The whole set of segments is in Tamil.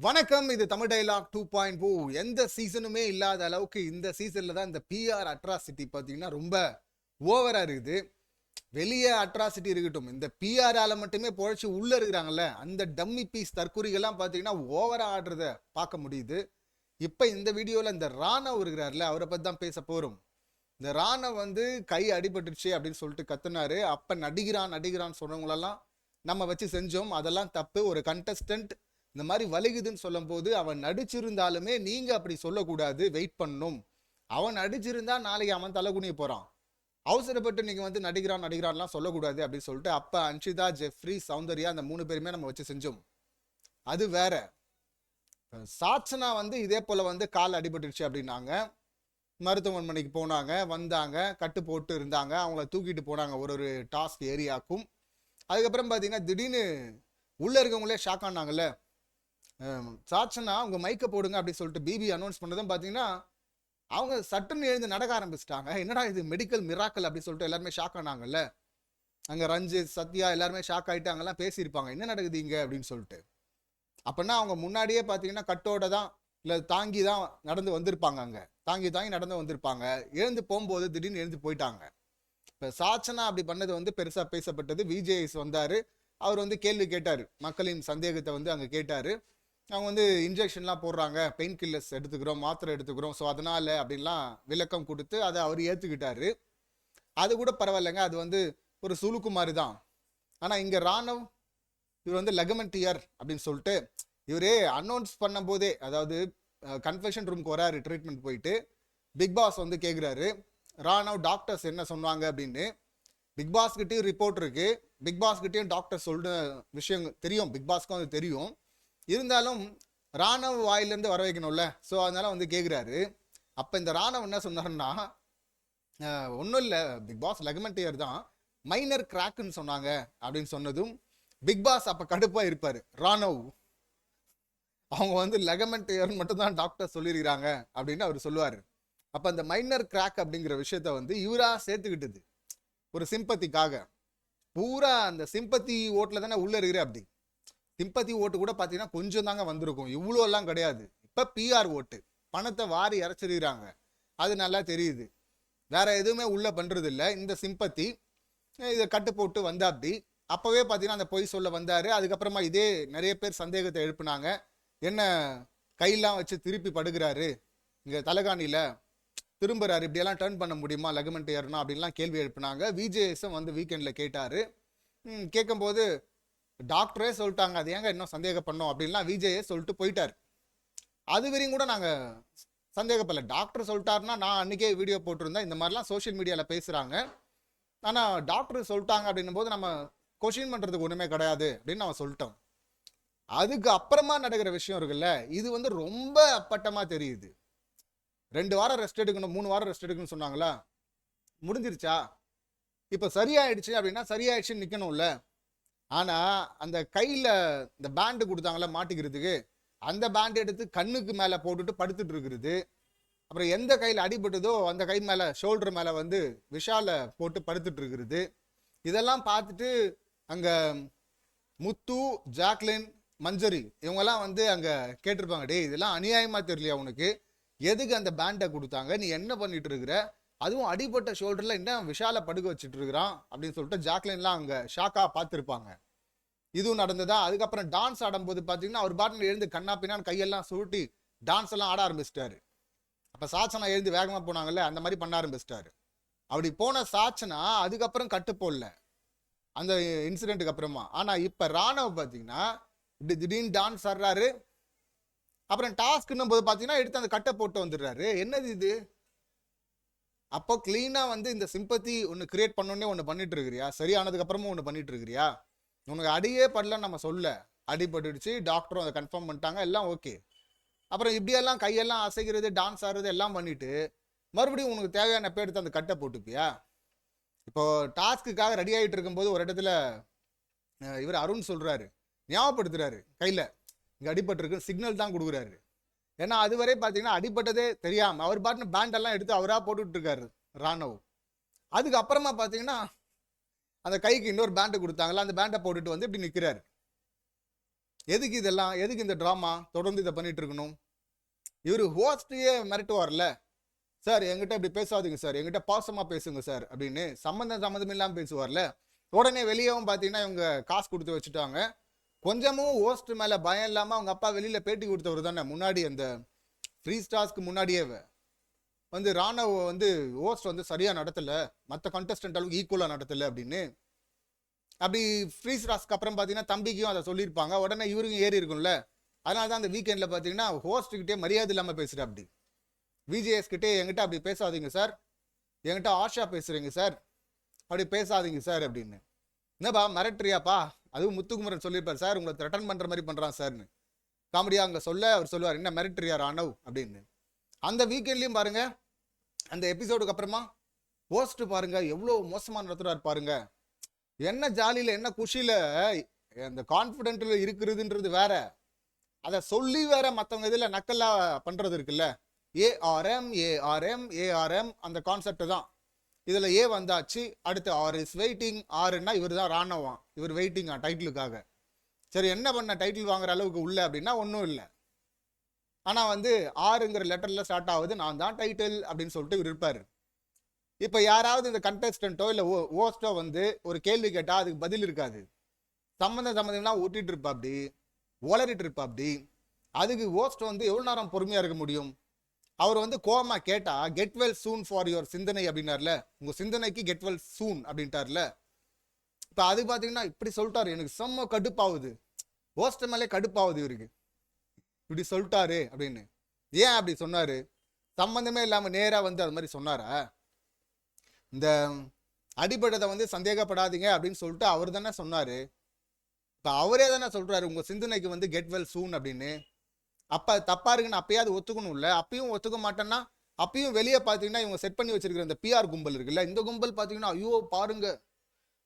வணக்கம் இது Tamil dialogue two point O. எந்த சீசனுமே இல்லாத அளவுக்கு இந்த சீசனில் தான் இந்த பிஆர் அட்ராசிட்டி பார்த்தீங்கன்னா ரொம்ப ஓவராக இருக்குது. வெளியே அட்ராசிட்டி இருக்கட்டும். இந்த பிஆரால் மட்டுமே பொழைச்சி உள்ளே இருக்கிறாங்கல்ல அந்த டம்மி பீஸ் தற்கொலைகள்லாம் பார்த்தீங்கன்னா ஓவராக ஆடுறத பார்க்க முடியுது. இப்போ இந்த வீடியோவில் இந்த ராணவ் இருக்கிறார்ல அவரை பற்றி தான் பேச போகிறோம் இந்த ராணவ் வந்து கை அடிபட்டுருச்சு அப்படின்னு சொல்லிட்டு கத்துனாரு. அப்போ நடிகிறான் நடிகிறான்னு சொன்னவங்களெல்லாம் நம்ம வச்சு செஞ்சோம். அதெல்லாம் தப்பு. ஒரு கண்டஸ்டன்ட் இந்த மாதிரி வலிகுதுன்னு சொல்லும்போது அவன் நடிச்சிருந்தாலுமே நீங்கள் அப்படி சொல்லக்கூடாது வெயிட் பண்ணணும். அவன் நடிச்சிருந்தா நாளைக்கு அவன் தலைகுனிய போகிறான் அவசரப்பட்டு நீங்கள் வந்து நடிக்கிறான் நடிக்கிறான்லாம் சொல்லக்கூடாது அப்படின்னு சொல்லிட்டு அப்போ அன்ஷிதா ஜெஃப்ரி சௌந்தர்யா அந்த மூணு பேருமே நம்ம வச்சு செஞ்சோம். அது வேற. சாட்சனா வந்து இதே போல வந்து கால் அடிபட்டுருச்சு அப்படின்னாங்க. மருத்துவமனைக்கு போனாங்க வந்தாங்க கட்டு போட்டு இருந்தாங்க. அவங்கள தூக்கிட்டு போனாங்க ஒரு ஒரு டாஸ்க் ஏரியாக்கும் அதுக்கப்புறம் பார்த்தீங்கன்னா திடீர்னு உள்ளே இருக்கவங்களே ஷாக் ஆனாங்கல்ல. சாச்சனா சாட்சனா அவங்க மைக்கை போடுங்க அப்படின்னு சொல்லிட்டு பிபி அனௌன்ஸ் பண்ணதும் பார்த்தீங்கன்னா அவங்க சட்டுன்னு எழுந்து நடக்க ஆரம்பிச்சிட்டாங்க. என்னடா இது மெடிக்கல் மிராக்கல் அப்படின்னு சொல்லிட்டு எல்லாருமே ஷாக் ஆனாங்கல்ல? அங்கே ரஞ்சித் சத்யா எல்லாருமே ஷாக் ஆகிட்டு அங்கெல்லாம் பேசியிருப்பாங்க. என்ன நடக்குது இங்கே அப்படின்னு சொல்லிட்டு. அப்படின்னா அவங்க முன்னாடியே பார்த்தீங்கன்னா கட்டோட தான் இல்லை தாங்கி தான் நடந்து வந்திருப்பாங்க அங்கே. தாங்கி தாங்கி நடந்து வந்திருப்பாங்க. எழுந்து போகும்போது திடீர்னு எழுந்து போயிட்டாங்க. இப்போ சாச்சனா அப்படி பண்ணது வந்து பெருசாக பேசப்பட்டது. விஜேஎஸ் வந்தார். அவர் வந்து கேள்வி கேட்டார். மக்களின் சந்தேகத்தை வந்து அங்கே கேட்டார். அவங்க வந்து இன்ஜெக்ஷன்லாம் போடுறாங்க. பெயின் கில்லர்ஸ் எடுத்துக்கிறோம் மாத்திரை எடுத்துக்கிறோம். ஸோ அதனால அப்படின்லாம் விளக்கம் கொடுத்து அதை அவர் ஏற்றுக்கிட்டாரு அது கூட பரவாயில்லைங்க. அது வந்து ஒரு சுழுக்கு மாதிரி தான். ஆனால் இங்கே ராணவ் இவர் வந்து லெகமெண்டியர் அப்படின்னு சொல்லிட்டு இவரே அனௌன்ஸ் பண்ணும்போதே அதாவது கன்ஃபெஷன் ரூம்க்கு வராரு ட்ரீட்மெண்ட் போயிட்டு. பிக் பாஸ் வந்து கேட்குறாரு ராணவ் டாக்டர்ஸ் என்ன சொன்னாங்க? அப்படின்னு. பிக் பாஸ்கிட்டையும் ரிப்போர்ட் இருக்குது பிக் பாஸ்கிட்டையும் டாக்டர் சொல்கிற விஷயம் தெரியும். பிக் பாஸ்க்கும் அது தெரியும். இருந்தாலும் ராணவ் வாயிலேருந்து வர வைக்கணும்ல. ஸோ அதனால் வந்து கேட்குறாரு அப்போ இந்த ராணவ் என்ன சொன்னார்ன்னா ஒன்றும் இல்லை. பிக் பாஸ் லெகமெண்டியர் தான். மைனர் கிராக்குன்னு சொன்னாங்க. அப்படின்னு சொன்னதும் பிக் பாஸ் அப்போ கடுப்பாக இருப்பார். ராணவ் அவங்க வந்து லெகமெண்டியர்னு மட்டும்தான் டாக்டர் சொல்லியிருக்கிறாங்க. அப்படின்னு அவர் சொல்லுவார். அப்போ அந்த மைனர் கிராக் அப்படிங்கிற விஷயத்த வந்து இவராக சேர்த்துக்கிட்டது. ஒரு சிம்பத்திக்காக பூரா அந்த சிம்பத்தி ஓட்டில் தானே உள்ளே இருக்கிற அப்படி. சிம்பத்தி ஓட்டு கூட பார்த்தீங்கன்னா கொஞ்சம் தாங்க வந்திருக்கும். இவ்வளோலாம் கிடையாது. இப்போ பிஆர் ஓட்டு பணத்தை வாரி இறைச்சிருக்கிறாங்க அது நல்லா தெரியுது. வேற எதுவுமே உள்ள பண்ணுறது இல்லை இந்த சிம்பத்தி இதை கட்டு போட்டு வந்தாப்படி அப்போவே அப்பவே பார்த்தீங்கன்னா அந்த பொய் சொல்ல வந்தார். அதுக்கப்புறமா இதே நிறைய பேர் சந்தேகத்தை எழுப்புனாங்க. என்ன கையெல்லாம் வச்சு திருப்பி படுகிறாரு இங்கே தலைகாணியில் திரும்புறாரு. இப்படியெல்லாம் டர்ன் பண்ண முடியுமா? லெகமெண்ட் ஏறணும் அப்படின்லாம் கேள்வி எழுப்புனாங்க. விஜேஎஸும் வந்து வீக்கெண்டில் கேட்டார். கேட்கும்போது டாக்டரே சொல்லிட்டாங்க அது ஏங்க இன்னும் சந்தேகம் பண்ணோம் அப்படின்லாம் விஜயே சொல்லிட்டு போயிட்டார். அது வரையும் கூட நாங்கள் சந்தேகப்படல. டாக்டர் சொல்லிட்டாருன்னா நான் அன்றைக்கே வீடியோ போட்டிருந்தேன். இந்த மாதிரிலாம் சோஷியல் மீடியாவில் பேசுகிறாங்க ஆனால் டாக்டர் சொல்லிட்டாங்க அப்படின்னும் போது நம்ம கொஷின் பண்ணுறதுக்கு ஒன்றுமே கிடையாது அப்படின்னு நம்ம சொல்லிட்டோம். அதுக்கு அப்புறமா நடக்கிற விஷயம் இருக்குல்ல இது வந்து ரொம்ப அப்பட்டமாக தெரியுது. ரெண்டு வாரம் ரெஸ்ட் எடுக்கணும் மூணு வாரம் ரெஸ்ட் எடுக்கணும்னு சொன்னாங்களா? முடிஞ்சிருச்சா? இப்போ சரியாயிடுச்சு அப்படின்னா சரியாயிடுச்சுன்னு நிற்கணும்ல ஆனால் அந்த கையில் இந்த பேண்டு கொடுத்தாங்களே மாட்டிக்கிறதுக்கு அந்த பேண்ட் எடுத்து கண்ணுக்கு மேலே போட்டுட்டு படுத்துட்டு இருக்கிறது. அப்புறம் எந்த கையில் அடிபட்டதோ அந்த கை மேலே ஷோல்டர் மேலே வந்து விஷால போட்டு படுத்துட்டு இருக்கிறது. இதெல்லாம் பார்த்துட்டு அங்கே முத்து ஜாக்லின் மஞ்சரி இவங்கெல்லாம் வந்து அங்கே கேட்டிருப்பாங்க டேய் இதெல்லாம் அநியாயமாக தெரியலையா உனக்கு? எதுக்கு அந்த பேண்டை கொடுத்தாங்க? நீ என்ன பண்ணிட்டு இருக்கிற? அதுவும் அடிபட்ட ஷோல்டரில் என்ன விஷால படுக்க வச்சுட்டு இருக்கிறான் அப்படின்னு சொல்லிட்டு ஜாக்லின்லாம் அங்கே ஷாக்காக பார்த்துருப்பாங்க. இதுவும் நடந்ததா? அதுக்கப்புறம் டான்ஸ் ஆடும்போது பார்த்தீங்கன்னா அவர் பாட்டில் எழுந்து கண்ணா பின்னான்னு கையெல்லாம் சுருட்டி டான்ஸ் எல்லாம் ஆட ஆரம்பிச்சிட்டாரு. அப்போ சாச்சனா எழுந்து வேகமாக போனாங்கல்ல அந்த மாதிரி பண்ண ஆரம்பிச்சிட்டாரு. அப்படி போன சாச்சனா அதுக்கப்புறம் கட்டு போடல. அந்த இன்சிடென்ட்டுக்கு அப்புறமா. ஆனால் இப்போ ராணவ் பார்த்தீங்கன்னா இப்படி திடீர்னு டான்ஸ் ஆடுறாரு. அப்புறம் டாஸ்க்குன்னும் போது பார்த்தீங்கன்னா எடுத்து அந்த கட்டை போட்டு வந்துடுறாரு. என்னது இது? அப்போ க்ளீனாக வந்து இந்த சிம்பத்தி ஒன்று கிரியேட் பண்ணோன்னே ஒன்று பண்ணிட்டு இருக்கிறியா சரியானதுக்கு அப்புறமும் ஒன்று பண்ணிட்டு இருக்கிறியா உனக்கு அடியே படலன்னு நம்ம சொல்ல. அடிபட்டுடுச்சு டாக்டரும் அதை கன்ஃபார்ம் பண்ணிட்டாங்க எல்லாம் ஓகே அப்புறம் இப்படியெல்லாம் கையெல்லாம் அசைக்கிறது டான்ஸ் ஆடுறது எல்லாம் பண்ணிட்டு மறுபடியும் உனக்கு தேவையான பேர் எடுத்து அந்த கட்டை போட்டுப்பியா? இப்போ டாஸ்க்குக்காக ரெடி ஆகிட்டு இருக்கும்போது ஒரு இடத்துல இவர் அருண் சொல்கிறாரு ஞாபகப்படுத்துறாரு கையில். இங்கே அடிபட்டிருக்கு சிக்னல் தான் கொடுக்குறாரு. ஏன்னா அதுவரை பார்த்தீங்கன்னா அடிபட்டதே தெரியாமல் அவர் பாட்டுன்னு பேண்டெல்லாம் எடுத்து அவராக போட்டுட்டு இருக்காரு ராணவ் அதுக்கு அப்புறமா பார்த்தீங்கன்னா அந்த கைக்கு இன்னொரு பேண்டை கொடுத்தாங்களா அந்த பேண்டை போட்டுட்டு வந்து இப்படி நிற்கிறாரு எதுக்கு இதெல்லாம் எதுக்கு இந்த ட்ராமா தொடர்ந்து இதை பண்ணிட்டு இருக்கணும் இவர் ஹோஸ்டையே மிரட்டுவார்ல. சார் என்கிட்ட இப்படி பேசாதீங்க சார். என்கிட்ட பாசமாக பேசுங்க சார். அப்படின்னு சம்மந்தம் சம்மந்தம் இல்லாமல் பேசுவார்ல. உடனே வெளியேவும் பார்த்தீங்கன்னா இவங்க காசு கொடுத்து வச்சுட்டாங்க. கொஞ்சமும் ஓஸ்ட் மேலே பயம் இல்லாமல் அவங்க அப்பா வெளியில் பேட்டி கொடுத்தவர் தானே? முன்னாடி அந்த ஃப்ரீ ஸ்டார்ஸ்க்கு முன்னாடியே வந்து ராணவ வந்து ஹோஸ்ட் வந்து சரியாக நடத்தலை. மற்ற கண்டஸ்டன்ட் அளவுக்கு ஈக்குவலாக நடத்தலை அப்படின்னு. அப்படி ஃப்ரீ ஸ்டார்ஸ்க்கு அப்புறம் பார்த்தீங்கன்னா தம்பிக்கும் அதை சொல்லியிருப்பாங்க. உடனே இவருக்கும் ஏறி இருக்கும்ல. அதனால தான் அந்த வீக்கெண்டில் பார்த்தீங்கன்னா ஹோஸ்ட்டுக்கிட்டே மரியாதை இல்லாமல் பேசுகிற அப்படி. விஜிஎஸ்கிட்டே என்கிட்ட அப்படி பேசாதீங்க சார் என்கிட்ட ஆஷா பேசுகிறீங்க சார் அப்படி பேசாதீங்க சார் அப்படின்னு. என்னப்பா மிரட்டுறியாப்பா? அதுவும் முத்துக்குமரன் சொல்லியிருப்பார் சார் உங்களை த்ரெட்டன் பண்ணுற மாதிரி பண்ணுறான் சார்னு. காமெடியாக அங்கே சொல்ல அவர் சொல்லுவார் என்ன மிரட்டுறியா ராணவ்? அப்படின்னு. அந்த வீக்கெண்ட்லேயும் பாருங்க அந்த எபிசோடுக்கு அப்புறமா போஸ்ட் பாருங்க எவ்வளோ மோசமாக நடத்துகிறார் பாருங்க. என்ன ஜாலியில் என்ன குஷியில் அந்த கான்ஃபிடென்ட்டில் இருக்கிறதுன்றது வேற. அதை சொல்லி வேற மற்றவங்க இதில் நக்கல்லாக பண்ணுறது இருக்குல்ல. ஏஆர்எம் ஏஆர்எம் ஏஆர்எம் அந்த கான்செப்ட் தான். இதில் ஏ வந்தாச்சு. அடுத்து ஆர் இஸ் வெயிட்டிங் ஆறுன்னா இவர் தான் ராணவான் இவர் வெயிட்டிங்கா டைட்டிலுக்காக சரி என்ன பண்ண டைட்டில் வாங்குற அளவுக்கு உள்ள அப்படின்னா ஒன்றும் இல்லை. ஆனால் வந்து ஆறுங்கிற லெட்டரில் ஸ்டார்ட் ஆகுது நான் தான் டைட்டில் அப்படின்னு சொல்லிட்டு இவர் இருப்பார். இப்போ யாராவது இந்த கண்டஸ்டண்ட்டோ இல்லை ஓ ஓஸ்டோ வந்து ஒரு கேள்வி கேட்டால் அதுக்கு பதில் இருக்காது. சம்மந்தம் சம்மந்தம்லாம் ஊட்டிட்டு இருப்பா அப்படி உளறிட்டு இருப்பா அப்படி அதுக்கு ஓஸ்ட் வந்து எவ்வளோ நேரம் பொறுமையாக இருக்க முடியும்? அவர் வந்து கோமா கேட்டா get well soon for your சிந்தனை அப்படின்னார்ல. உங்க சிந்தனைக்கு கெட் வெல் சூன் அப்படின்ட்டார்ல. இப்போ அது பார்த்தீங்கன்னா இப்படி சொல்லிட்டாரு. எனக்கு செம்ம கடுப்பாகுது. ஓஸ்ட் மேலே கடுப்பாகுது இவருக்கு. இப்படி சொல்லிட்டாரு அப்படின்னு. ஏன் அப்படி சொன்னாரு? சம்பந்தமே இல்லாமல் நேராக வந்து அது மாதிரி சொன்னாரா? இந்த அடிபட்டதை வந்து சந்தேகப்படாதீங்க அப்படின்னு சொல்லிட்டு அவர் தானே சொன்னார். இப்போ அவரே தானே சொல்கிறாரு உங்கள் சிந்தனைக்கு வந்து கெட் வெல் சூன் அப்படின்னு. அப்போ தப்பாக இருக்குன்னு அப்பயாவது ஒத்துக்கணும்ல. அப்பயும் ஒத்துக்க மாட்டேன்னா அப்பயும் வெளியே பார்த்தீங்கன்னா இவங்க செட் பண்ணி வச்சிருக்கிற இந்த பிஆர் கும்பல் இருக்குல்ல இந்த கும்பல் பார்த்தீங்கன்னா ஐயோ பாருங்க.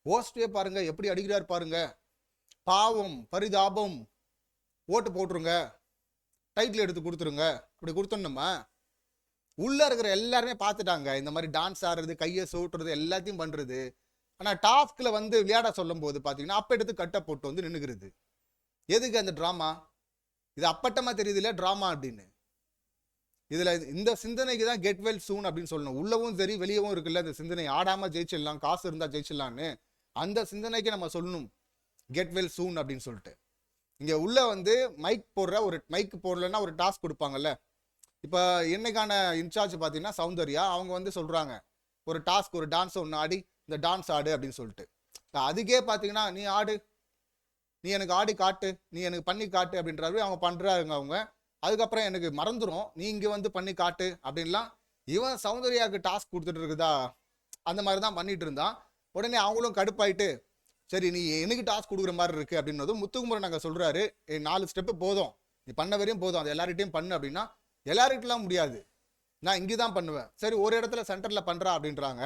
ஓஸ்டே பாருங்க எப்படி அடிக்கிறார் பாருங்க. பாவம் பரிதாபம். ஓட்டு போட்டுருங்க. டைட்டில் எடுத்து கொடுத்துருங்க. இப்படி கொடுத்துடணுமா உள்ளே இருக்கிற எல்லாருமே பார்த்துட்டாங்க இந்த மாதிரி டான்ஸ் ஆடுறது கையை சூட்டுறது எல்லாத்தையும் பண்ணுறது ஆனால் டாஸ்கில் வந்து விளையாட சொல்லும் போது பார்த்தீங்கன்னா அப்போ எடுத்து கட்டை போட்டு வந்து நின்றுக்கிறது எதுக்கு அந்த ட்ராமா இது அப்பட்டமா தெரியுது இல்லை ட்ராமா அப்படின்னு. இதில் இந்த சிந்தனைக்கு தான் கெட் வெல் சூன் அப்படின்னு சொல்லணும். உள்ளவும் சரி வெளியவும் இருக்குல்ல இந்த சிந்தனை. ஆடாமல் ஜெயிச்சிடலாம் காசு இருந்தால் ஜெயிச்சிடலான்னு அந்த சிந்தனைக்கு நம்ம சொல்லணும். கெட் வெல் சூன் அப்படின்னு சொல்லிட்டு. இங்கே உள்ள வந்து மைக் போடுற ஒரு மைக் போடலன்னா ஒரு டாஸ்க் கொடுப்பாங்கல்ல. இப்போ என்னைக்கான இன்சார்ஜ் பார்த்தீங்கன்னா சௌந்தர்யா அவங்க வந்து சொல்கிறாங்க ஒரு டாஸ்க் ஒரு டான்ஸ் ஒன்று ஆடி இந்த டான்ஸ் ஆடு அப்படின்னு சொல்லிட்டு. அதுக்கே பார்த்தீங்கன்னா நீ ஆடு நீ எனக்கு ஆடி காட்டு நீ எனக்கு பண்ணி காட்டு அப்படின்றாரு. அவங்க பண்ணுறாருங்க அவங்க. அதுக்கப்புறம் எனக்கு மறந்துடும் நீ இங்கே வந்து பண்ணி காட்டு அப்படின்லாம். இவன் சௌந்தர்யாவுக்கு டாஸ்க் கொடுத்துட்டு இருக்குதா? அந்த மாதிரி தான் பண்ணிட்டு இருந்தான். உடனே அவங்களும் கடுப்பாயிட்டு சரி நீ எனக்கு டாஸ்க் கொடுக்குற மாதிரி இருக்கு அப்படின்னதும் முத்துக்குமரன் நாங்கள் சொல்கிறாரு நாலு ஸ்டெப்பு போதும். நீ பண்ண வரையும் போதும். அது எல்லார்கிட்டையும் பண்ணு அப்படின்னா எல்லார்கிட்டலாம் முடியாது. நான் இங்கே தான் பண்ணுவேன். சரி ஒரு இடத்துல சென்டரில் பண்ணுறா அப்படின்றாங்க.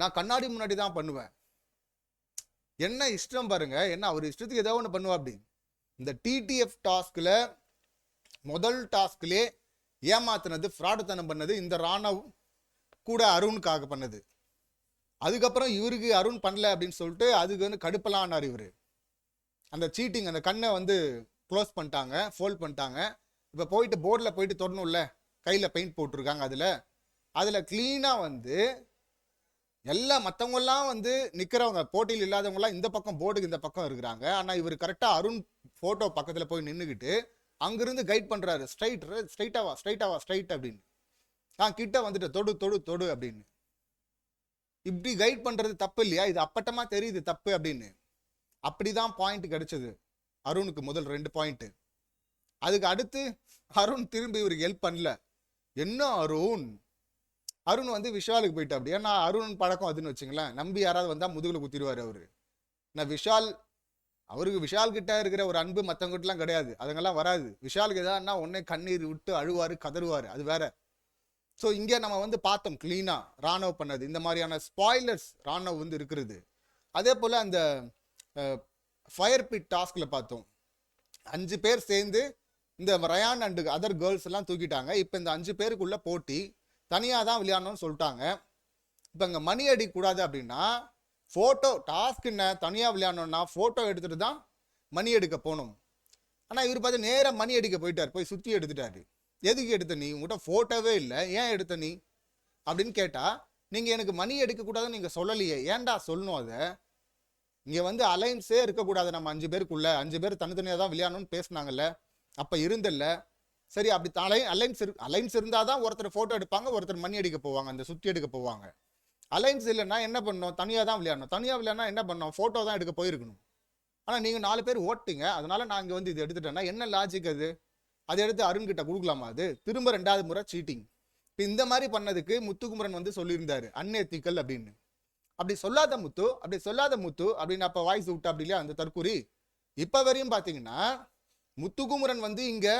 நான் கண்ணாடி முன்னாடி தான் பண்ணுவேன். என்ன இஷ்டம் பாருங்க என்ன அவர் இஷ்டத்துக்கு ஏதோ ஒன்று பண்ணுவா அப்படி. இந்த டிடிஎஃப் டாஸ்கில் முதல் டாஸ்க்லே ஏமாத்தினது ஃப்ராடுத்தனம் பண்ணது இந்த ராணவ் கூட அருணுக்காக பண்ணது. அதுக்கப்புறம் இவருக்கு அருண் பண்ணல அப்படின்னு சொல்லிட்டு அதுக்கு வந்து கடுப்பலானார் ஆனார் இவர். அந்த சீட்டிங் அந்த கண்ணை வந்து க்ளோஸ் பண்ணிட்டாங்க ஃபோல்ட் பண்ணிட்டாங்க. இப்போ போயிட்டு போர்டில் போயிட்டு தொடணும்ல கையில் பெயிண்ட் போட்டிருக்காங்க அதில். அதில் க்ளீனாக வந்து எல்லாம் மற்றவங்கெல்லாம் வந்து நிற்கிறவங்க போட்டியில் இல்லாதவங்கலாம் இந்த பக்கம் போர்டுக்கு இந்த பக்கம் இருக்கிறாங்க. ஆனால் இவர் கரெக்டாக அருண் ஃபோட்டோ பக்கத்தில் போய் நின்றுக்கிட்டு அங்கிருந்து கைட் பண்ணுறாரு ஸ்ட்ரைட் ஸ்ட்ரைட்டாவா ஸ்ட்ரைட்டாவா ஸ்ட்ரைட் அப்படின்னு. ஆ கிட்ட வந்துட்டு தொடு தொடு தொடு அப்படின்னு. இப்படி கைட் பண்ணுறது தப்பு இல்லையா? இது அப்பட்டமாக தெரியுது தப்பு அப்படின்னு. அப்படி தான் பாயிண்ட் கிடைச்சது. அருணுக்கு முதல் ரெண்டு பாயிண்ட்டு அதுக்கு அடுத்து அருண் திரும்பி இவருக்கு ஹெல்ப் பண்ணல. என்ன அருண்? அருண் வந்து விஷாலுக்கு போயிட்டு அப்படி ஏன்னா அருண் பழக்கம் அதுன்னு வச்சுங்களேன். நம்பி யாராவது வந்தால் முதுகில் குத்திடுவார் அவர். நான் விஷால் அவருக்கு விஷால் கிட்ட இருக்கிற ஒரு அன்பு மற்றவங்கிட்டலாம் கிடையாது. அதுங்கெல்லாம் வராது. விஷாலுக்கு எதான்னா உடனே கண்ணீர் விட்டு அழுவார் கதறுவார். அது வேற. ஸோ இங்கே நம்ம வந்து பார்த்தோம் க்ளீனாக ராணுவ பண்ணது. இந்த மாதிரியான ஸ்பாய்லர்ஸ் ராணுவ வந்து இருக்கிறது. அதே போல் அந்த ஃபயர் பிட் டாஸ்கில் பார்த்தோம். அஞ்சு பேர் சேர்ந்து இந்த ரயான் அண்டு அதர் கேர்ள்ஸ் எல்லாம் தூக்கிட்டாங்க. இப்போ இந்த அஞ்சு பேருக்குள்ள போட்டி தனியாக தான் விளையாடணும்னு சொல்லிட்டாங்க. இப்போ இங்கே மணி அடிக்கக்கூடாது அப்படின்னா ஃபோட்டோ டாஸ்க் என்ன? தனியாக விளையாடணும்னா ஃபோட்டோ எடுத்துட்டு தான் மணி எடுக்க போகணும். ஆனால் இவர் பார்த்து நேராக மணி அடிக்க போயிட்டார். போய் சுற்றி எடுத்துட்டாரு. எதுக்கு எடுத்த நீ? உங்கள்கிட்ட ஃபோட்டோவே இல்லை. ஏன் எடுத்த நீ? அப்படின்னு கேட்டால் நீங்கள் எனக்கு மணி எடுக்கக்கூடாதுன்னு நீங்கள் சொல்லலையே. ஏன்டா சொல்லணும் அதை? இங்கே வந்து அலைன்ஸே இருக்கக்கூடாது. நம்ம அஞ்சு பேருக்குள்ளே. அஞ்சு பேர் தனித்தனியாக தான் விளையாடணும்னு பேசுனாங்கல்ல. அப்போ இருந்தில்ல. சரி அப்படி அலை அலைன்ஸ் இரு அலைன்ஸ் இருந்தாதான் ஒருத்தர் ஃபோட்டோ எடுப்பாங்க ஒருத்தர் மணி அடிக்க போவாங்க அந்த சுற்றி எடுக்க போவாங்க. அலைன்ஸ் இல்லைன்னா என்ன பண்ணோம்? தனியாக தான் விளையாடணும். தனியாக விளையாடினா என்ன பண்ணோம்? ஃபோட்டோ தான் எடுக்க போயிருக்கணும். ஆனால் நீங்கள் நாலு பேர் ஓட்டிங்க. அதனால் நான் இங்கே வந்து இது எடுத்துட்டேன்னா என்ன லாஜிக் அது? அதை எடுத்து அருண்கிட்ட கொடுக்கலாமா அது? திரும்ப ரெண்டாவது முறை சீட்டிங் இப்போ இந்த மாதிரி பண்ணதுக்கு முத்துக்குமரன் வந்து சொல்லியிருந்தார் அன்எத்திக்கல் அப்படின்னு. அப்படி சொல்லாத முத்து அப்படி சொல்லாத முத்து அப்படின்னு அப்போ வாய்ஸ் விட்டா அப்படி இல்லையா அந்த தற்கூரி? இப்போ வரையும் பார்த்தீங்கன்னா முத்துக்குமரன் வந்து இங்கே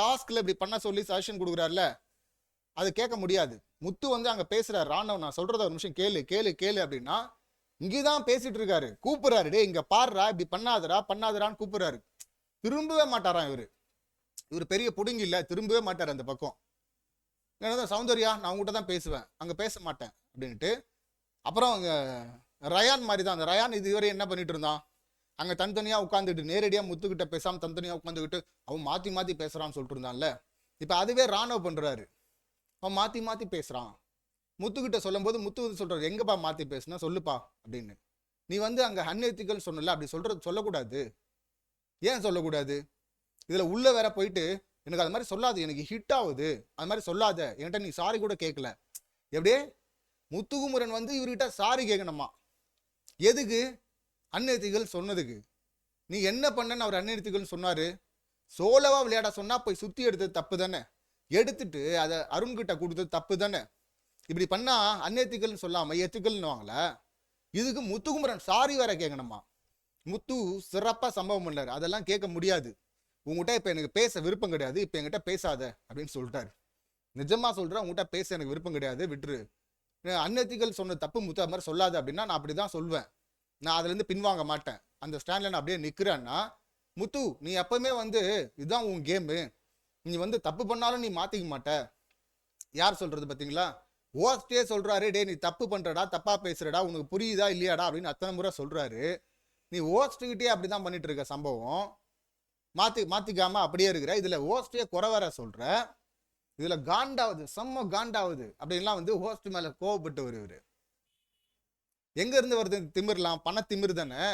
டாஸ்க்ல இப்படி பண்ண சொல்லி சஜஷன் கொடுக்குறாருல அது கேட்க முடியாது. முத்து வந்து அங்கே பேசுறாரு ராணவ் நான் சொல்றத ஒரு நிமிஷம் கேளு கேளு கேளு அப்படின்னா இங்கதான் பேசிட்டு இருக்காரு. கூப்பிடுறாரு டே இங்கே பாடுறா இப்படி பண்ணாதடா பண்ணாதடான்னு கூப்பிடுறாரு. திரும்பவே மாட்டாராம் இவர். இவர் பெரிய புடுங்கி இல்லை திரும்பவே மாட்டார் அந்த பக்கம். என்னதான் சௌந்தர்யா நான் உங்ககிட்ட தான் பேசுவேன். அங்கே பேச மாட்டேன். அப்படின்ட்டு அப்புறம் அங்கே ரயான் மாதிரி தான் அந்த ரயான் இதுவரை என்ன பண்ணிட்டு இருந்தான்? அங்கே தனித்தனியாக உட்காந்துட்டு நேரடியாக முத்துக்கிட்ட பேசாமல் தனித்தனியாக உட்காந்துக்கிட்டு அவன் மாற்றி மாற்றி பேசுகிறான்னு சொல்லிட்டு இருந்தான்ல அதுவே ராணுவ பண்ணுறாரு அவன் மாற்றி மாற்றி பேசுகிறான் முத்துக்கிட்ட சொல்லும்போது முத்து வந்து சொல்கிறார் எங்கேப்பா மாற்றி பேசுனா? சொல்லுப்பா அப்படின்னு. நீ வந்து அங்கே அன்எத்திக்கல் சொன்னல அப்படி சொல்கிறது சொல்லக்கூடாது. ஏன் சொல்லக்கூடாது? இதில் உள்ளே வேற போயிட்டு எனக்கு அது மாதிரி சொல்லாது எனக்கு ஹிட் ஆகுது. அது மாதிரி சொல்லாத. என்கிட்ட நீ சாரி கூட கேட்கல எப்படியே முத்துகுமுரன் வந்து இவர்கிட்ட சாரி கேட்கணுமா எதுக்கு? அந்நியத்திகள் சொன்னதுக்கு. நீ என்ன பண்ணன்னு அவர் அந்நியத்திகள் சொன்னார். சோலவாக விளையாட சொன்னால் போய் சுற்றி எடுத்தது தப்பு தானே? எடுத்துட்டு அதை அருண்கிட்ட கொடுத்தது தப்பு தானே? இப்படி பண்ணால் அந்நேத்திகள்னு சொல்லாம எத்திகள்னுவாங்கள இதுக்கு முத்துக்குமரன் சாரி வேற கேட்கணுமா முத்து சிறப்பாக சம்பவம் பண்ணார். அதெல்லாம் கேட்க முடியாது. உங்ககிட்ட இப்போ எனக்கு பேச விருப்பம் கிடையாது. இப்போ என்கிட்ட பேசாத அப்படின்னு சொல்லிட்டாரு. நிஜமாக சொல்றேன் உங்ககிட்ட பேச எனக்கு விருப்பம் கிடையாது. விட்டுரு. அந்நெத்திகள் சொன்ன தப்பு முத்து அது மாதிரி சொல்லாது அப்படின்னா நான் அப்படி தான் சொல்வேன். நான் அதுலேருந்து பின்வாங்க மாட்டேன். அந்த ஸ்டாண்டில் நான் அப்படியே நிற்கிறேன்னா முத்து நீ எப்பவுமே வந்து இதுதான் உன் கேமு. நீ வந்து தப்பு பண்ணாலும் நீ மாற்றிக்க மாட்ட. யார் சொல்கிறது பார்த்தீங்களா? ஓஸ்டே சொல்கிறாரு டேய் நீ தப்பு பண்ணுறடா தப்பாக பேசுகிறடா உனக்கு புரியுதா இல்லையாடா? அப்படின்னு அத்தனை முறை சொல்கிறாரு நீ ஓஸ்ட்டுக்கிட்டே அப்படிதான் பண்ணிட்டு இருக்க சம்பவம். மாற்றி மாற்றிக்காம அப்படியே இருக்கிற இதில் ஓஸ்டே குறை வேற சொல்கிற இதில் காண்டாவது செம்ம காண்டாவது அப்படின்லாம் வந்து ஹோஸ்ட் மேலே கோவப்பட்டு வருவார் எங்கேருந்து வருது? திமிரலாம் பண திமிர் தானே?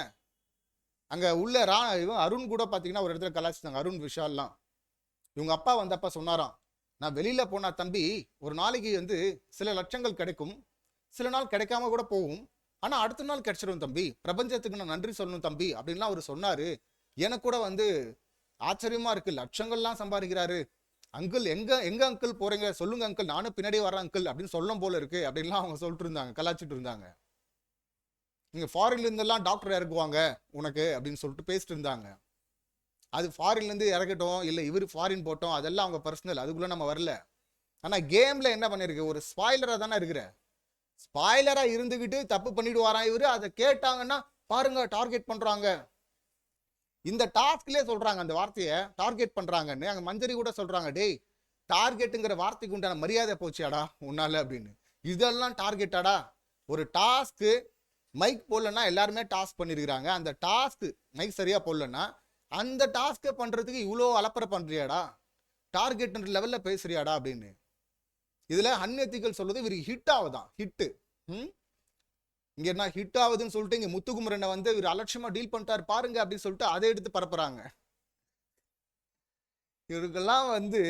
அங்கே உள்ள ரா இவன் அருண் கூட பார்த்தீங்கன்னா ஒரு இடத்துல கலாச்சிட்டாங்க அருண் விஷால்லாம். இவங்க அப்பா வந்தப்ப சொன்னாராம் நான் வெளியில் போனா தம்பி ஒரு நாளைக்கு வந்து சில லட்சங்கள் கிடைக்கும். சில நாள் கிடைக்காம கூட போகும். ஆனால் அடுத்த நாள் கிடைச்சிடும் தம்பி. பிரபஞ்சத்துக்கு நான் நன்றி சொல்லணும் தம்பி அப்படின்லாம் அவர் சொன்னார். எனக்கு கூட வந்து ஆச்சரியமாக இருக்குது லட்சங்கள்லாம் சம்பாதிக்கிறாரு. அங்கிள் எங்கே எங்கே அங்கிள் போகிறீங்க சொல்லுங்கள் அங்கிள். நானும் பின்னாடி வரேன் அங்கிள் அப்படின்னு சொல்லும் போல இருக்குது அப்படின்லாம் அவங்க சொல்லிட்டு இருந்தாங்க கலாச்சிட்டு இருந்தாங்க. நீங்கள் ஃபாரின்லேருந்தெல்லாம் டாக்டர் இறக்குவாங்க உனக்கு அப்படின்னு சொல்லிட்டு பேசிட்டு இருந்தாங்க. அது ஃபாரின்லேருந்து இறக்கட்டும் இல்லை இவர் ஃபாரின் போட்டோம் அதெல்லாம் அவங்க பர்சனல் அதுக்குள்ளே நம்ம வரல. ஆனால் கேமில் என்ன பண்ணியிருக்கு ஒரு ஸ்பாய்லராக தானே இருக்கிற. ஸ்பாய்லராக இருந்துக்கிட்டு தப்பு பண்ணிவிடுவாராம் இவரு? அதை கேட்டாங்கன்னா பாருங்க டார்கெட் பண்ணுறாங்க இந்த டாஸ்க்லேயே சொல்கிறாங்க அந்த வார்த்தையை டார்கெட் பண்ணுறாங்கன்னு அங்கே மஞ்சரி கூட சொல்கிறாங்க டேய் டார்கெட்டுங்கிற வார்த்தைக்கு உண்டான மரியாதை போச்சியாடா உன்னால அப்படின்னு. இதெல்லாம் டார்கெட்டாடா ஒரு டாஸ்க்கு மைக் போடலன்னா எல்லாருமே டாஸ்க் பண்ணியிருக்கிறாங்க அந்த டாஸ்க்கு மைக் சரியாக போடலன்னா அந்த டாஸ்க்கை பண்ணுறதுக்கு இவ்வளோ அலப்பறை பண்ணுறியாடா டார்கெட்ன்ற லெவலில் பேசுறியாடா அப்படின்னு. இதில் அன்எத்திக்கல் சொல்வது இவருக்கு ஹிட் ஆகுதான் ஹிட்டு ம்? இங்க என்ன ஹிட் ஆகுதுன்னு சொல்லிட்டு இங்க முத்துக்குமரனை வந்து இவர் அலட்சியமா டீல் பண்ணிட்டாரு பாருங்க அப்படின்னு சொல்லிட்டு அதை எடுத்து பரப்புறாங்க. இவருக்கெல்லாம் வந்து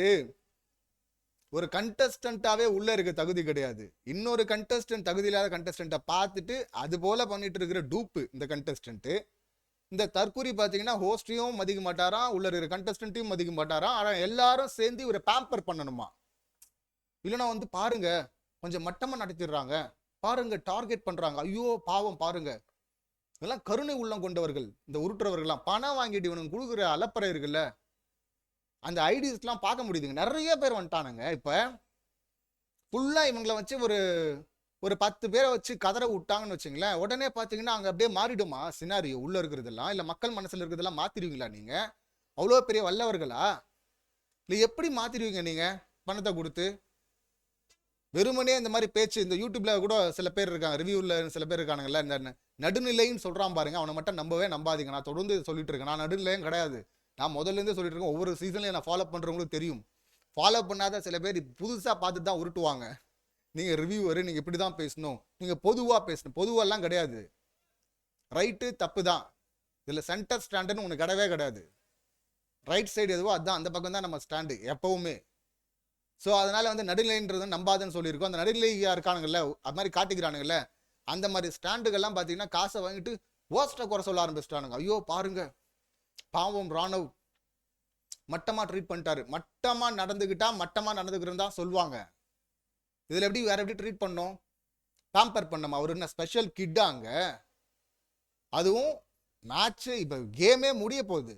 ஒரு கண்டஸ்டண்ட்டாகவே உள்ளே இருக்க தகுதி கிடையாது. இன்னொரு கண்டஸ்டன்ட் தகுதி இல்லாத கண்டஸ்டண்ட்டை பார்த்துட்டு அது போல பண்ணிட்டு இருக்கிற டூப்பு இந்த கண்டஸ்டண்ட்டு இந்த தற்கூரி பார்த்தீங்கன்னா ஹோஸ்டையும் மதிக்க மாட்டாராம் உள்ள இருக்கிற கண்டஸ்டண்ட்டையும் மதிக்க மாட்டாராம். ஆனால் எல்லாரும் சேர்ந்து இவரை பேம்பர் பண்ணணுமா? இல்லைன்னா வந்து பாருங்க கொஞ்சம் மட்டமாக நடத்திடுறாங்க பாருங்க டார்கெட் பண்ணுறாங்க ஐயோ பாவம் பாருங்க. இதெல்லாம் கருணை உள்ளம் கொண்டவர்கள் இந்த உருட்டுறவர்கள்லாம். பணம் வாங்கிட்டு இவனுக்கு கொடுக்குற அலப்பறை இருக்குல்ல? அந்த ஐடிஸ்லாம் பார்க்க முடியுதுங்க. நிறைய பேர் வந்துட்டானுங்க. இப்போ ஃபுல்லாக இவங்களை வச்சு ஒரு ஒரு பத்து பேரை வச்சு கதற விட்டாங்கன்னு வச்சுங்களேன் உடனே பார்த்தீங்கன்னா அங்கே அப்படியே மாறிடுமா? சினாரியோ உள்ளே இருக்கிறதெல்லாம் இல்லை மக்கள் மனசில் இருக்கிறதெல்லாம் மாற்றிடுவீங்களா நீங்கள் அவ்வளோ பெரிய வல்லவர்களா? இல்லை எப்படி மாற்றிடுவீங்க நீங்கள் பணத்தை கொடுத்து? வெறுமனே இந்த மாதிரி பேச்சு இந்த யூடியூப்ல கூட சில பேர் இருக்காங்க ரிவ்யூவில் சில பேர் இருக்கானுங்கல்ல இந்த ந- நடுநிலைன்னு சொல்கிறான் பாருங்க. அவனை மட்டும் நம்பவே நம்பாதீங்க. நான் தொடர்ந்து சொல்லிட்டு இருக்கேன். நான் நடுநிலையும் கிடையாது. நான் முதல்லேருந்தே சொல்லிட்டு இருக்கேன் ஒவ்வொரு சீசன்லையும் நான் ஃபாலோ பண்ணுறவங்களுக்கு தெரியும். ஃபாலோ பண்ணாத சில பேர் புதுசாக பார்த்து தான் உருட்டுவாங்க. நீங்கள் ரிவ்யூவர் நீங்கள் இப்படி தான் பேசணும். நீங்கள் பொதுவாக பேசணும். பொதுவெல்லாம் கிடையாது. ரைட்டு தப்பு தான். இதில் சென்டர் ஸ்டாண்டுன்னு ஒன்று கிடையவே கிடையாது. ரைட் சைடு எதுவோ அதுதான் அந்த பக்கம் தான் நம்ம ஸ்டாண்டு எப்பவுமே. ஸோ அதனால் வந்து நடுநிலைன்றது நம்பாதுன்னு சொல்லியிருக்கோம். அந்த நடுநிலையாக இருக்கானுங்கல்ல அது மாதிரி காட்டிக்கிறானுங்கல்ல அந்த மாதிரி ஸ்டாண்டுகள்லாம் பார்த்தீங்கன்னா காசை வாங்கிட்டு ஓஸ்ட்டை குறை சொல்ல ஆரம்பிச்சிட்டானுங்க. ஐயோ பாருங்கள் பாவம் ராணவ். மட்டமாக ட்ரீட் பண்ணிட்டாரு. மட்டமாக நடந்துக்கிட்டா மட்டமாக நடந்துக்கிறதா சொல்லுவாங்க. இதில் எப்படி வேற எப்படி ட்ரீட் பண்ணோம்? பேம்பர் பண்ணோம்? அவர் என்ன ஸ்பெஷல் கிட்டாங்க அதுவும் மேட்ச்சு இப்போ கேமே முடிய போகுது.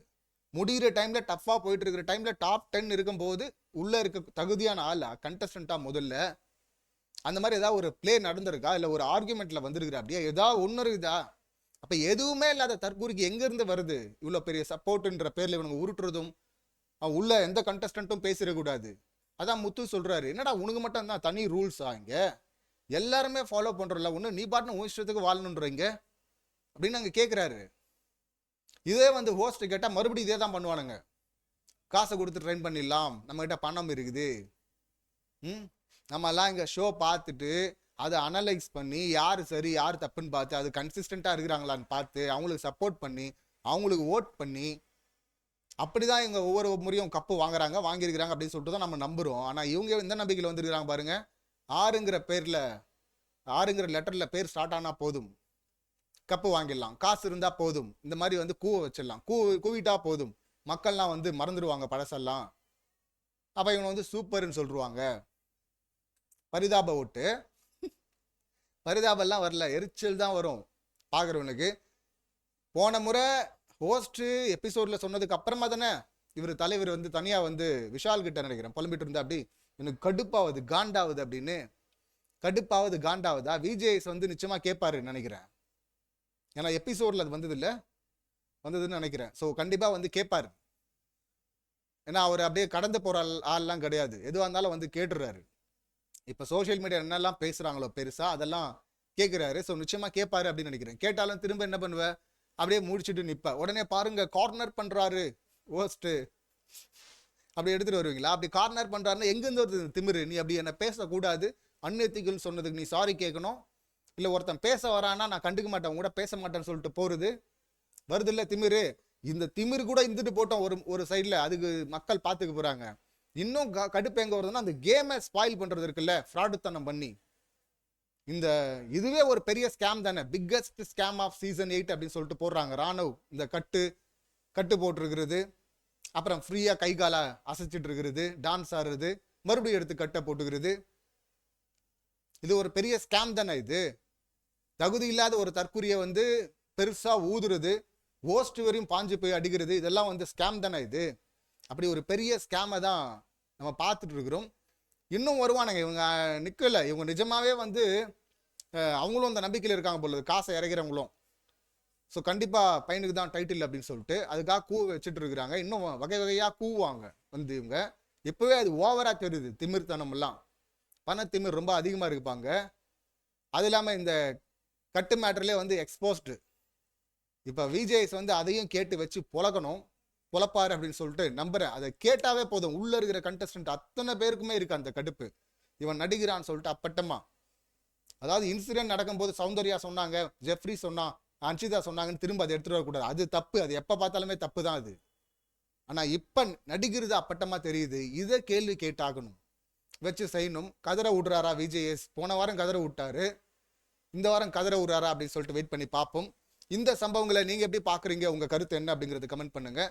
முடிகிற டைமில் டஃப்பாக போயிட்டு இருக்கிற டைமில் டாப் டென் இருக்கும்போது உள்ளே இருக்க தகுதியான ஆள்? கண்டஸ்டண்ட்டாக முதல்ல. அந்த மாதிரி ஏதாவது ஒரு ப்ளே நடந்திருக்கா? இல்லை ஒரு ஆர்குமெண்ட்டில் வந்திருக்குறா அப்படியே ஏதாவது ஒன்று இருக்குதா? அப்போ எதுவுமே இல்லாத தற்கூரிக்கு எங்கேருந்து வருது? இவ்வளோ பெரிய சப்போர்ட்டுன்ற பேரில் இவனுங்க உருட்டுறதும் அவன் உள்ள எந்த கண்டஸ்டண்ட்டும் பேசிடக்கூடாது. அதான் முத்து சொல்கிறாரு என்னடா உனக்கு மட்டும் தான் தனி ரூல்ஸா இங்கே? எல்லாருமே ஃபாலோ பண்ணுறல ஒன்று நீ பாட்டுன்னு உன் இஷ்டத்துக்கு வாழணுன்றீங்க அப்படின்னு அங்கே கேட்குறாரு இதே வந்து ஹோஸ்ட் கேட்டால் மறுபடியும் இதே தான் பண்ணுவானுங்க. காசை கொடுத்து ட்ரெயின் பண்ணிடலாம். நம்மகிட்ட பணம் இருக்குது. ம்? நம்ம எல்லாம் இங்கே ஷோ பார்த்துட்டு அதை அனலைஸ் பண்ணி யார் சரி யார் தப்புன்னு பார்த்து அது கன்சிஸ்டண்ட்டாக இருக்கிறாங்களான்னு பார்த்து அவங்களுக்கு சப்போர்ட் பண்ணி அவங்களுக்கு ஓட் பண்ணி அப்படி தான் இவங்க ஒவ்வொரு முறையும் கப்பு வாங்குறாங்க வாங்கியிருக்கிறாங்க அப்படின்னு சொல்லிட்டு தான் நம்ம நம்புகிறோம் ஆனால் இவங்க எந்த நம்பிக்கையில் வந்திருக்கிறாங்க பாருங்க? ஆறுங்கிற பேரில் ஆறுங்கிற லெட்டரில் பேர் ஸ்டார்ட் ஆனால் போதும். கப்பு வாங்கிடலாம். காசு இருந்தால் போதும். இந்த மாதிரி வந்து கூவ வச்சிடலாம். கூ கூவிட்டா போதும். மக்கள்லாம் வந்து மறந்துடுவாங்க பழசெல்லாம். அப்போ இவனை வந்து சூப்பர்னு சொல்லிடுவாங்க பரிதாப ஓட்டு பரிதாபம்லாம் வரல. எரிச்சல் தான் வரும் பார்க்குறவனுக்கு போன முறை ஹோஸ்ட்டு எபிசோடில் சொன்னதுக்கு அப்புறமா தானே இவர் தலைவர் வந்து தனியாக வந்து விஷால் கிட்ட நினைக்கிறேன்? புலம்பிட்டு இருந்தா அப்படி எனக்கு கடுப்பாவது காண்டாவது அப்படின்னு. கடுப்பாவது காண்டாவதா? விஜேஎஸ் வந்து நிச்சயமாக கேட்பாரு நினைக்கிறேன்? ஏன்னா எபிசோட்ல அது வந்ததில்ல. வந்ததுன்னு நினைக்கிறேன். ஸோ கண்டிப்பாக வந்து கேட்பாரு. ஏன்னா அவர் அப்படியே கடந்து போகிற ஆள் ஆள்லாம் கிடையாது. எதுவாக இருந்தாலும் வந்து கேட்டுறாரு. இப்போ சோஷியல் மீடியா என்னெல்லாம் பேசுகிறாங்களோ பெருசாக அதெல்லாம் கேட்குறாரு ஸோ நிச்சயமாக கேட்பாரு அப்படின்னு நினைக்கிறேன். கேட்டாலும் திரும்ப என்ன பண்ணுவேன் அப்படியே முடிச்சுட்டு நிற்பேன் உடனே பாருங்க கார்னர் பண்ணுறாரு ஓஸ்ட்டு அப்படி எடுத்துகிட்டு வருவீங்களா? அப்படி கார்னர் பண்ணுறாருன்னா எங்கேருந்து வருது திமிரு? நீ அப்படி என்ன பேசக்கூடாது. அந்நெத்திகள் சொன்னதுக்கு நீ சாரி கேட்கணும். இல்லை ஒருத்தன் பேச வரான்னா நான் கண்டுக்க மாட்டேன். கூட பேச மாட்டேன்னு சொல்லிட்டு போகிறது வருது இல்லை திமிரு? இந்த திமிரு கூட இருந்துட்டு போட்டோம். ஒரு ஒரு சைடில் அதுக்கு மக்கள் பார்த்துக்க போகிறாங்க இன்னும் க- கடுப்பு எங்கே வருதுன்னா அந்த கேமை ஸ்பாயில் பண்ணுறது இருக்குல்ல ஃப்ராடுத்தனம் பண்ணி. இந்த இதுவே ஒரு பெரிய ஸ்கேம் தானே. Biggest scam of season eight அப்படின்னு சொல்லிட்டு போடுறாங்க. ராணுவ இந்த கட்டு கட்டு போட்டிருக்கிறது. அப்புறம் ஃப்ரீயாக கை காலை அசைச்சிட்டு இருக்கிறது டான்ஸ் ஆடுறது மறுபடியும் எடுத்து கட்டை போட்டுக்கிறது. இது ஒரு பெரிய ஸ்கேம் தானே இது. தகுதி இல்லாத ஒரு தற்குறியை வந்து பெருசாக ஊதுறது ஓஸ்ட் வரையும் பாஞ்சு போய் அடிக்கிறது இதெல்லாம் வந்து ஸ்கேம் தானே இது. அப்படி ஒரு பெரிய ஸ்கேமை தான் நம்ம பார்த்துட்டு இருக்கிறோம் இன்னும் வருவானுங்க. இவங்க நிற்கலை இவங்க நிஜமாகவே வந்து அவங்களும் அந்த நம்பிக்கையில் இருக்காங்க போல காசை இறக்கிறவங்களும். ஸோ கண்டிப்பாக பையனுக்கு தான் டைட்டில் அப்படின்னு சொல்லிட்டு அதுக்காக கூ வச்சுட்டு இருக்கிறாங்க இன்னும் வகை வகையாக கூவாங்க வந்து இவங்க. இப்போவே அது ஓவராக தெரியுது. திமிர்த்தனமெல்லாம் பண திமிர் ரொம்ப அதிகமாக இருப்பாங்க அது இல்லாமல் இந்த கட்டு மேட்டர்லேயே வந்து எக்ஸ்போஸ்டு இப்போ விஜேஎஸ் வந்து அதையும் கேட்டு வச்சு புழக்கணும் புலப்பாரு அப்படின்னு சொல்லிட்டு நம்புறேன். அதை கேட்டாவே போதும். உள்ள இருக்கிற கண்டஸ்டன்ட் அத்தனை பேருக்குமே இருக்கு அந்த கடுப்பு. இவன் நடிகிறான்னு சொல்லிட்டு அப்பட்டமா. அதாவது இன்சிடென்ட் நடக்கும்போது சௌந்தர்யா சொன்னாங்க ஜெஃப்ரி சொன்னா அன்ஷிதா சொன்னாங்கன்னு திரும்ப அதை எடுத்துட்டு வரக்கூடாது. அது தப்பு. அது எப்போ பார்த்தாலுமே தப்பு தான் அது. ஆனால் இப்போ நடிக்கிறது அப்பட்டமா தெரியுது. இதை கேள்வி கேட்டாகணும். வச்சு செய்யணும். கதரை விடுறாரா விஜேஎஸ்? போன வாரம் கதரை விட்டாரு. இந்த வாரம் கதரை விடுறாரா அப்படின்னு சொல்லிட்டு வெயிட் பண்ணி பார்ப்போம். இந்த சம்பவங்களை நீங்கள் எப்படி பார்க்குறீங்க? உங்கள் கருத்து என்ன அப்படிங்கிறது கமெண்ட் பண்ணுங்கள்